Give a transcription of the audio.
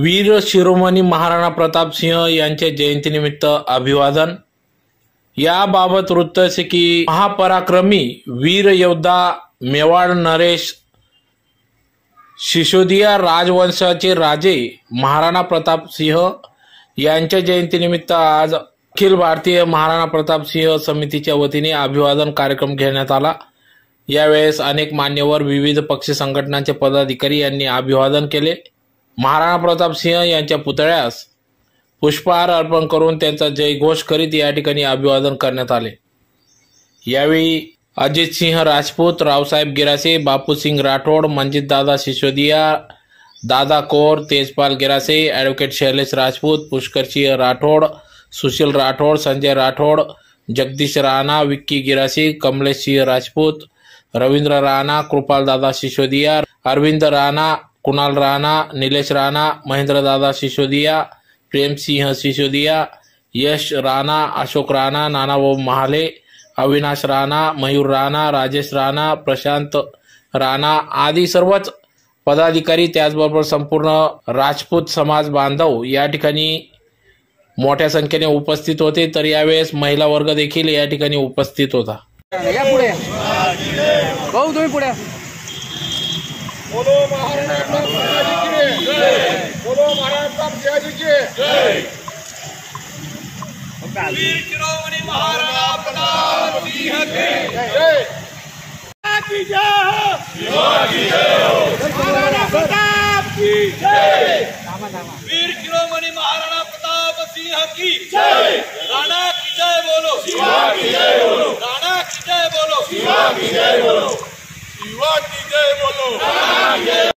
वीर शिरोमणी महाराणा प्रताप सिंह यांच्या जयंतीनिमित्त अभिवादन. याबाबत वृत्त असे की महापराक्रमी वीर योद्धा मेवाड नरेश सिसोदिया राजवंशाचे राजे महाराणा प्रताप सिंह यांच्या जयंतीनिमित्त आज अखिल भारतीय महाराणा प्रताप सिंह समितीच्या वतीने अभिवादन कार्यक्रम घेण्यात आला. यावेळेस अनेक मान्यवर विविध पक्ष संघटनांचे पदाधिकारी यांनी अभिवादन केले. महाराणा प्रताप सिंह यांच्या पुतळ्यास पुष्पहार अर्पण करून त्यांचा जयघोष करीत या ठिकाणी अभिवादन करण्यात आले. यावेळी अजित सिंह राजपूत रावसाहेब गिरासे बापूसिंग राठोड मंजित दादा सिसोदिया दादा कोर तेजपाल गिरासे ॲडव्होकेट शैलेश राजपूत पुष्करसिंह राठोड सुशील राठोड संजय राठोड जगदीश राणा विक्की गिरासे कमलेश सिंह राजपूत रवींद्र राणा कृपालदादा सिसोदिया अरविंद राणा कुणाल राणा निलेश राणा महेंद्रदादा सिसोदिया प्रेमसिंह सिसोदिया यश राणा अशोक राणा नानाभाऊ महाले अविनाश राणा मयूर राणा राजेश राणा प्रशांत राणा आदी सर्वच पदाधिकारी त्याचबरोबर संपूर्ण राजपूत समाज बांधव या ठिकाणी मोठ्या संख्येने उपस्थित होते. तर यावेळेस महिला वर्ग देखील या ठिकाणी उपस्थित होता. या पुढे. भाऊ तुम्ही पुढे. बोलो महाराणा प्रताप सिंह जी की बोलो महाराणा प्रताप सिंह जी की वीर शिरोमणि महाराणा प्रताप सिंह की। जय। की जय महाराणा प्रताप की जय। वीर शिरोमणि महाराणा प्रताप सिंह की जय। राणा की जय बोलो। शिवा जय बोलो। राणा की जय बोलो। शिवा जय बोलो। शिवा की जय बोलो। yeah.